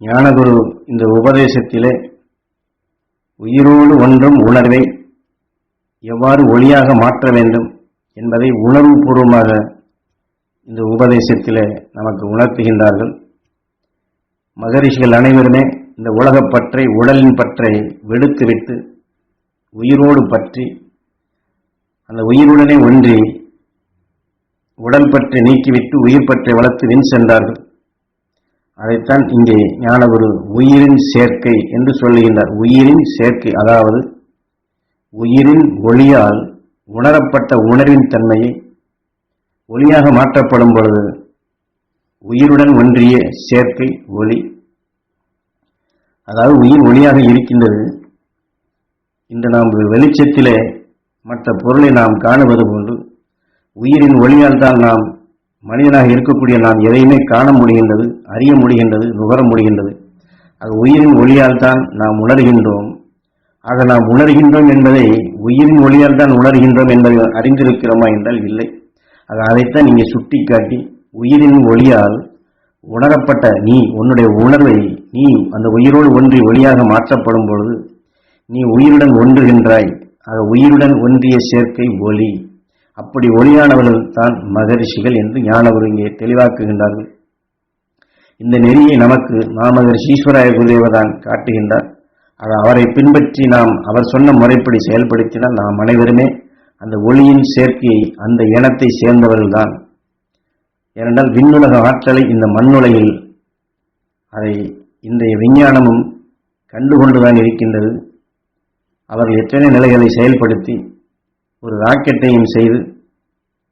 ஞானகுரு இந்த உபதேசத்திலே உயிரோடு ஒன்றும் உணர்வை எவ்வாறு ஒளியாக மாற்ற வேண்டும் என்பதை உணர்வுபூர்வமாக இந்த உபதேசத்திலே நமக்கு உணர்த்துகின்றார்கள். மகரிஷிகள் அனைவருமே இந்த உலகப் பற்றை உடலின் பற்றை வெடுத்துவிட்டு உயிரோடு பற்றி அந்த உயிருடனே ஒன்றி உடல் பற்றி நீக்கிவிட்டு உயிர் பற்றை வளர்த்து வின் சென்றார்கள். அதைத்தான் இங்கே ஞானகுரு உயிரின் சேர்க்கை என்று சொல்லுகின்றார். உயிரின் சேர்க்கை அதாவது உயிரின் ஒளியால் உணரப்பட்ட உணர்வின் தன்மையை ஒளியாக மாற்றப்படும் பொழுது உயிருடன் ஒன்றிய சேர்க்கை ஒளி அதாவது உயிர் ஒளியாக இருக்கின்றது. இன்று நாம் வெளிச்சத்திலே மற்ற பொருளை நாம் காணுவது போன்று உயிரின் ஒளியால் தான் நாம் மனிதனாக இருக்கக்கூடிய நாம் எதையுமே காண முடிகின்றது அறிய முடிகின்றது நுகர முடிகின்றது. அது உயிரின் ஒளியால் தான் நாம் உணர்கின்றோம். ஆக நாம் உணர்கின்றோம் என்பதை உயிரின் ஒளியால் தான் உணர்கின்றோம் என்பதை அறிந்திருக்கிறோமா என்றால் இல்லை. ஆக அதைத்தான் இங்கே சுட்டிக்காட்டி உயிரின் ஒளியால் உணரப்பட்ட நீ உன்னுடைய உணர்வை நீ அந்த உயிரோடு ஒன்றி ஒளியாக மாற்றப்படும் பொழுது நீ உயிருடன் ஒன்றுகின்றாய். ஆக உயிருடன் ஒன்றிய சேர்க்கை ஒளி. அப்படி ஒளியானவர்கள் தான் மகரிஷிகள் என்று ஞானவர் இங்கே தெளிவாக்குகின்றார்கள். இந்த நெறியை நமக்கு மாமகரிஷி ஈஸ்வராய குருதேவதான் காட்டுகின்றார். அது அவரை பின்பற்றி நாம் அவர் சொன்ன முறைப்படி செயல்படுத்தினால் நாம் அனைவருமே அந்த ஒளியின் சேர்க்கையை அந்த இனத்தை சேர்ந்தவர்கள்தான். ஏனென்றால் விண்ணுலக ஆற்றலை இந்த மண்ணுலகில் அதை இன்றைய விஞ்ஞானமும் கண்டுகொண்டுதான் இருக்கின்றது. அவர்கள் எத்தனை நிலைகளை செயல்படுத்தி ஒரு ராக்கெட்டையும் செய்து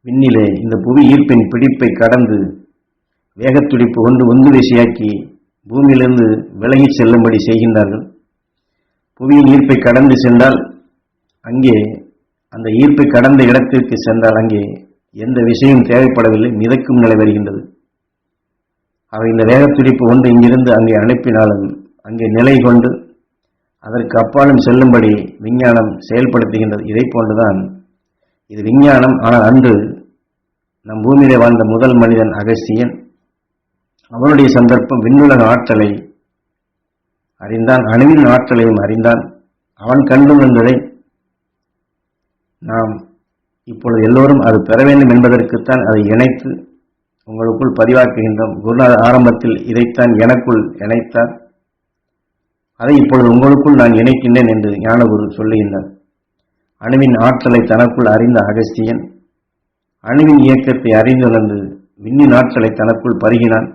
விண்ணிலே இந்த புவி ஈர்ப்பின் பிடிப்பை கடந்து வேகத்துடிப்பு கொண்டு உந்து விசையாக்கி பூமியிலிருந்து விலகிச் செல்லும்படி செய்கின்றார்கள். புவியின் ஈர்ப்பை கடந்து சென்றால் அங்கே அந்த ஈர்ப்பை கடந்த இடத்திற்கு சென்றால் அங்கே எந்த விஷயம் தேவைப்படவில்லை மிதக்கும் நிலை வருகின்றது. அவை இந்த வேகத்துடிப்பு கொண்டு இங்கிருந்து அங்கே அனுப்பினாலும் அங்கே நிலை கொண்டு அதற்கு அப்பாலும் செல்லும்படி விஞ்ஞானம் செயல்படுத்துகின்றது. இதை போன்றுதான் இது விஞ்ஞானம். ஆனால் அன்று நம் பூமியிலே வாழ்ந்த முதல் மனிதன் அகஸ்தியன். அவனுடைய சந்தர்ப்பம் விண்ணுலக ஆற்றலை அறிந்தான் அணுவின் ஆற்றலையும் அறிந்தான். அவன் கண்டு வந்ததை நாம் இப்பொழுது எல்லோரும் அது பெற வேண்டும் என்பதற்குத்தான் அதை இணைத்து உங்களுக்குள் பதிவாக்குகின்றோம். குருநாதர் ஆரம்பத்தில் இதைத்தான் எனக்குள் இணைத்தார். அதை இப்பொழுது உங்களுக்குள் நான் இணைக்கின்றேன் என்று ஞானகுரு சொல்லுகின்றார். அணுவின் ஆற்றலை தனக்குள் அறிந்த அகஸ்தியன் அணுவின் இயக்கத்தை அறிந்துணர்ந்து விண்ணின் ஆற்றலை தனக்குள் பருகினான்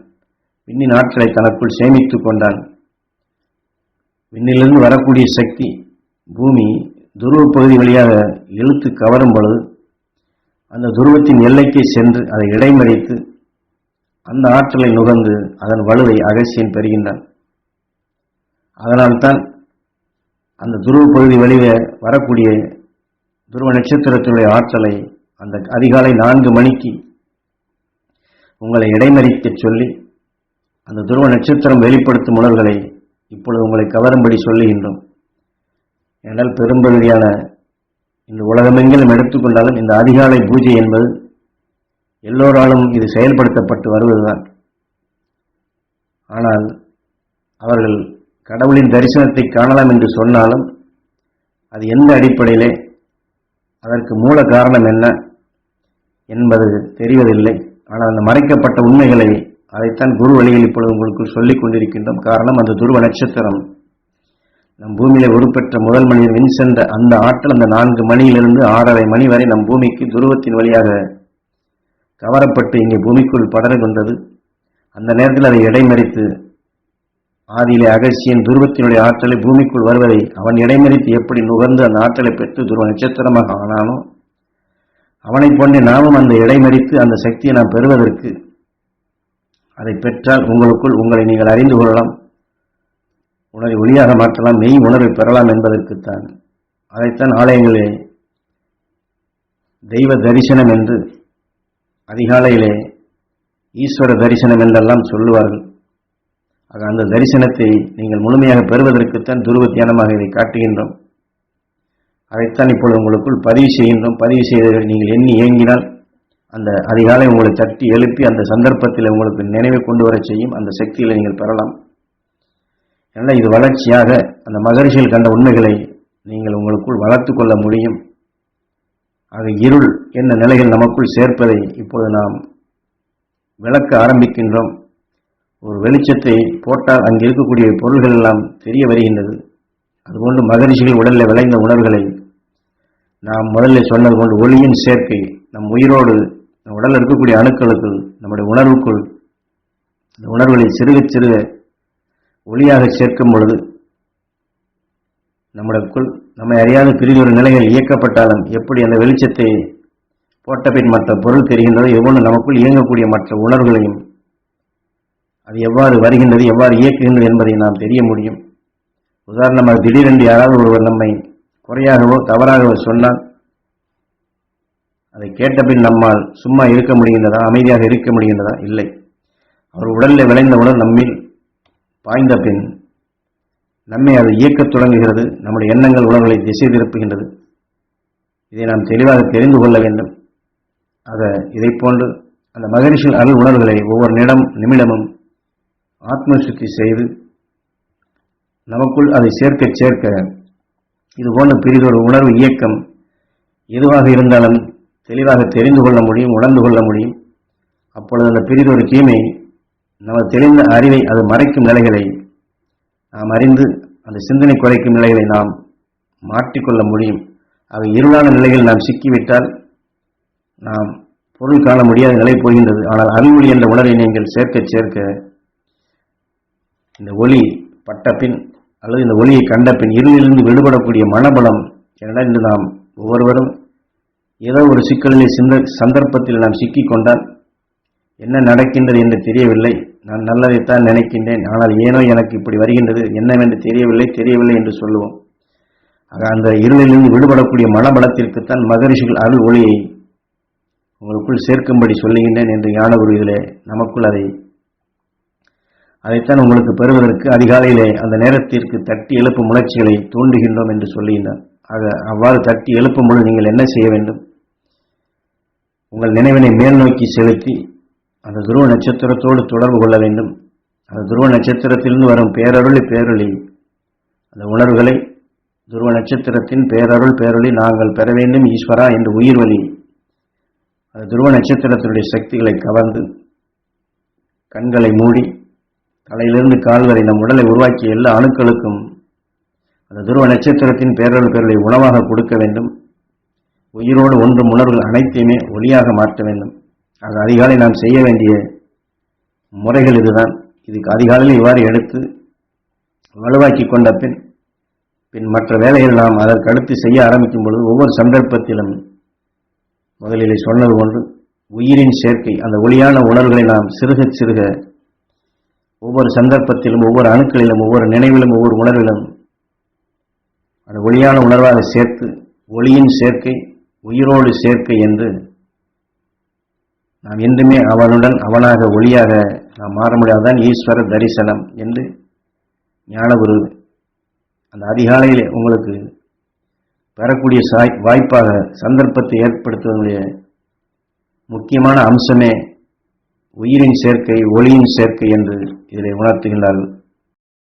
விண்ணின் ஆற்றலை தனக்குள் சேமித்துக் கொண்டான். விண்ணிலிருந்து வரக்கூடிய சக்தி பூமி துருவ பகுதி வழியாக இழுத்து கவரும் பொழுது அந்த துருவத்தின் எல்லைக்கு சென்று அதை இடைமறித்து அந்த ஆற்றலை நுகர்ந்து அதன் வலுவை அகசியன் பெறுகின்றான். அதனால்தான் அந்த துருவ பகுதி வழியே வரக்கூடிய துருவ நட்சத்திரத்தினுடைய ஆற்றலை அந்த அதிகாலை நான்கு மணிக்கு உங்களை இடைமறிக்க சொல்லி அந்த துருவ நட்சத்திரம் வெளிப்படுத்தும் உணர்வுகளை இப்பொழுது உங்களை கவரும்படி சொல்லுகின்றோம். ஏனால் பெரும்பகுதியான இந்த உலகமெங்கிலும் எடுத்துக்கொண்டாலும் இந்த அதிகாலை பூஜை என்பது எல்லோராலும் இது செயல்படுத்தப்பட்டு வருவதுதான். ஆனால் அவர்கள் கடவுளின் தரிசனத்தை காணலாம் என்று சொன்னாலும் அது எந்த அடிப்படையிலே அதற்கு மூல காரணம் என்ன என்பது தெரிவதில்லை. ஆனால் அந்த மறைக்கப்பட்ட உண்மைகளை அதைத்தான் குரு வழியில் இப்பொழுது உங்களுக்கு சொல்லிக் கொண்டிருக்கின்றோம். காரணம் அந்த துருவ நட்சத்திரம். நம் பூமியில உருப்பெற்ற முதல் மனிதன் வின் சென்ற அந்த ஆற்றல் அந்த நான்கு மணியிலிருந்து ஆறரை மணி வரை நம் பூமிக்கு துருவத்தின் வழியாக கவரப்பட்டு இங்கே பூமிக்குள் படர கொண்டது அந்த நேரத்தில் அதை இடைமறித்து ஆதியிலே அகசியன் துருவத்தினுடைய ஆற்றலை பூமிக்குள் வருவதை அவன் இடைமறித்து எப்படி நுகர்ந்து அந்த ஆற்றலை பெற்று துருவ நட்சத்திரமாக ஆனானோ அவனைப் போன்றே நாமும் அந்த இடைமறித்து அந்த சக்தியை நாம் பெறுவதற்கு அதை பெற்றால் உங்களுக்குள் உங்களை நீங்கள் அறிந்து கொள்ளலாம். உணரை ஒளியாக மாற்றலாம். மெய் உணர்வை பெறலாம் என்பதற்குத்தான். அதைத்தான் ஆலயங்களே தெய்வ தரிசனம் என்று அதிகாலையிலே ஈஸ்வர தரிசனம் என்றெல்லாம் சொல்லுவார்கள். ஆக அந்த தரிசனத்தை நீங்கள் முழுமையாக பெறுவதற்குத்தான் துருவ தியானமாக இதை காட்டுகின்றோம். அதைத்தான் இப்பொழுது உங்களுக்குள் பதிவு செய்கின்றோம். பதிவு செய்தவர்கள் நீங்கள் எண்ணி இயங்கினால் அந்த அதிகாலை உங்களை தட்டி எழுப்பி அந்த சந்தர்ப்பத்தில் உங்களுக்கு நினைவை கொண்டு வர செய்யும் அந்த சக்திகளை நீங்கள் பெறலாம். ஏன்னா இது வளர்ச்சியாக அந்த மகரிஷியில் கண்ட உண்மைகளை நீங்கள் உங்களுக்குள் வளர்த்து கொள்ள முடியும். ஆக இருள் என்ன நிலைகள் நமக்குள் சேர்ப்பதை இப்போது நாம் விளக்க ஆரம்பிக்கின்றோம். ஒரு வெளிச்சத்தை போட்டால் அங்கே இருக்கக்கூடிய பொருள்கள் எல்லாம் தெரிய வருகின்றது. அதுபோன்று மகரிஷிகள் உடலில் விளைந்த உணர்வுகளை நாம் முதல்ல சொன்னது போன்று ஒளியின் சேர்க்கை நம் உயிரோடு நம் உடலில் இருக்கக்கூடிய அணுக்களுக்குள் நம்முடைய உணர்வுக்குள் இந்த உணர்வுகளை சிறுக சிறுக ஒளியாக சேர்க்கும் பொழுது நம்மளுக்குள் நம்மை அறியாத பிரிதொரு நிலைகள் இயக்கப்பட்டாலும் எப்படி அந்த வெளிச்சத்தை போட்ட பின் மற்ற பொருள் தெரிகின்றதோ எவ்வளவு நமக்குள் இயங்கக்கூடிய மற்ற உணர்வுகளையும் அது எவ்வாறு வருகின்றது எவ்வாறு இயக்குகின்றது என்பதை நாம் தெரிய முடியும். உதாரணமாக திடீரென்று யாராவது ஒருவர் நம்மை குறையாகவோ தவறாகவோ சொன்னால் அதை கேட்டபின் நம்மால் சும்மா இருக்க முடிகின்றதா அமைதியாக இருக்க முடிகின்றதா? இல்லை. அவர் உடலில் விளைந்த நம்மில் பாய்ந்த பின் நம்மை அது இயக்கத் தொடங்குகிறது நம்முடைய எண்ணங்கள் உணர்வுகளை திசை திருப்புகின்றது. இதை நாம் தெளிவாக தெரிந்து கொள்ள வேண்டும். அதை இதை போன்று அந்த மகரிஷின் அருள் உணர்வுகளை ஒவ்வொரு நிடம் நிமிடமும் ஆத்ம சுத்தி செய்து நமக்குள் அதை சேர்க்க சேர்க்க இது போன்ற பிரிதொரு உணர்வு இயக்கம் எதுவாக இருந்தாலும் தெளிவாக தெரிந்து கொள்ள முடியும் உணர்ந்து கொள்ள முடியும். அப்பொழுது அந்த பெரிதொரு தீமை நமது தெளிந்த அறிவை அது மறைக்கும் நிலைகளை நாம் அறிந்து அந்த சிந்தனை குறைக்கும் நிலைகளை நாம் மாற்றிக்கொள்ள முடியும். அவை இருளான நிலையில் நாம் சிக்கிவிட்டால் நாம் பொருள் காண முடியாத நிலை போகின்றது. ஆனால் அறிவொளி என்ற உணர்வை நீங்கள் சேர்க்க சேர்க்க இந்த ஒளி பட்ட பின் அல்லது இந்த ஒளியை கண்ட பின் இருளிலிருந்து விடுபடக்கூடிய மனபலம் என்னடா இன்று நாம் ஒவ்வொருவரும் ஏதோ ஒரு சிக்கலிலே சிந்த சந்தர்ப்பத்தில் நாம் சிக்கிக் கொண்டால் என்ன நடக்கின்றது என்று தெரியவில்லை. நான் நல்லதைத்தான் நினைக்கின்றேன். ஆனால் ஏனோ எனக்கு இப்படி வருகின்றது. என்னவென்று தெரியவில்லை. தெரியவில்லை என்று சொல்லுவோம். ஆக அந்த இருளிலிருந்து விடுபடக்கூடிய மனபலத்திற்குத்தான் மகரிஷிகள் அருள் ஒளியை உங்களுக்குள் சேர்க்கும்படி சொல்லுகின்றேன் என்று ஞானகுரு இதிலே நமக்குள் அதை அதைத்தான் உங்களுக்கு பெறுவதற்கு அதிகாலையிலே அந்த நேரத்திற்கு தட்டி எழுப்பும் உணர்ச்சிகளை தூண்டுகின்றோம் என்று சொல்லுகின்றார் ஆக அவ்வாறு தட்டி எழுப்பும் பொழுது நீங்கள் என்ன செய்ய வேண்டும்? உங்கள் நினைவினை மேல் நோக்கி செலுத்தி அந்த துருவ நட்சத்திரத்தோடு தொடர்பு கொள்ள வேண்டும். அந்த துருவ நட்சத்திரத்திலிருந்து வரும் பேரருளி பேரொளி அந்த உணர்வுகளை துருவ நட்சத்திரத்தின் பேரருள் பேரொளி நாங்கள் பெற வேண்டும் ஈஸ்வரா என்று உயிர் வழி அந்த துருவ நட்சத்திரத்தினுடைய சக்திகளை கவர்ந்து கண்களை மூடி தலையிலிருந்து கால் வரை நம் உடலை உருவாக்கிய எல்லா அணுக்களுக்கும் அந்த துருவ நட்சத்திரத்தின் பேரல் பேரலை உணவாக கொடுக்க வேண்டும். உயிரோடு ஒன்றும் உணர்வுகள் அனைத்தையுமே ஒளியாக மாற்ற வேண்டும். அது அதிகாலை நாம் செய்ய வேண்டிய முறைகள் இதுதான். இதுக்கு அதிகாலையில் இவ்வாறு எடுத்து வலுவாக்கி கொண்ட பின் பின் மற்ற வேலைகள் நாம் அதற்கு அடுத்து செய்ய ஆரம்பிக்கும் பொழுது ஒவ்வொரு சந்தர்ப்பத்திலும் முதலிலே சொன்னது ஒன்று உயிரின் சேர்க்கை அந்த ஒளியான உணர்வுகளை நாம் சிறுக சிறுக ஒவ்வொரு சந்தர்ப்பத்திலும் ஒவ்வொரு அணுக்களிலும் ஒவ்வொரு நினைவிலும் ஒவ்வொரு உணர்விலும் அந்த ஒளியான உணர்வாக சேர்த்து ஒளியின் சேர்க்கை உயிரோடு சேர்க்கை என்று நாம் என்றுமே அவனுடன் அவனாக ஒளியாக நாம் மாற முடியாதான் ஈஸ்வர தரிசனம் என்று ஞானகுரு அந்த அதிகாலையில் உங்களுக்கு பெறக்கூடிய சாய் வாய்ப்பாக சந்தர்ப்பத்தை ஏற்படுத்துவதனுடைய முக்கியமான அம்சமே உயிரின் சேர்க்கை ஒளியின் சேர்க்கை என்று இதில் உணர்த்துகின்றார்கள்.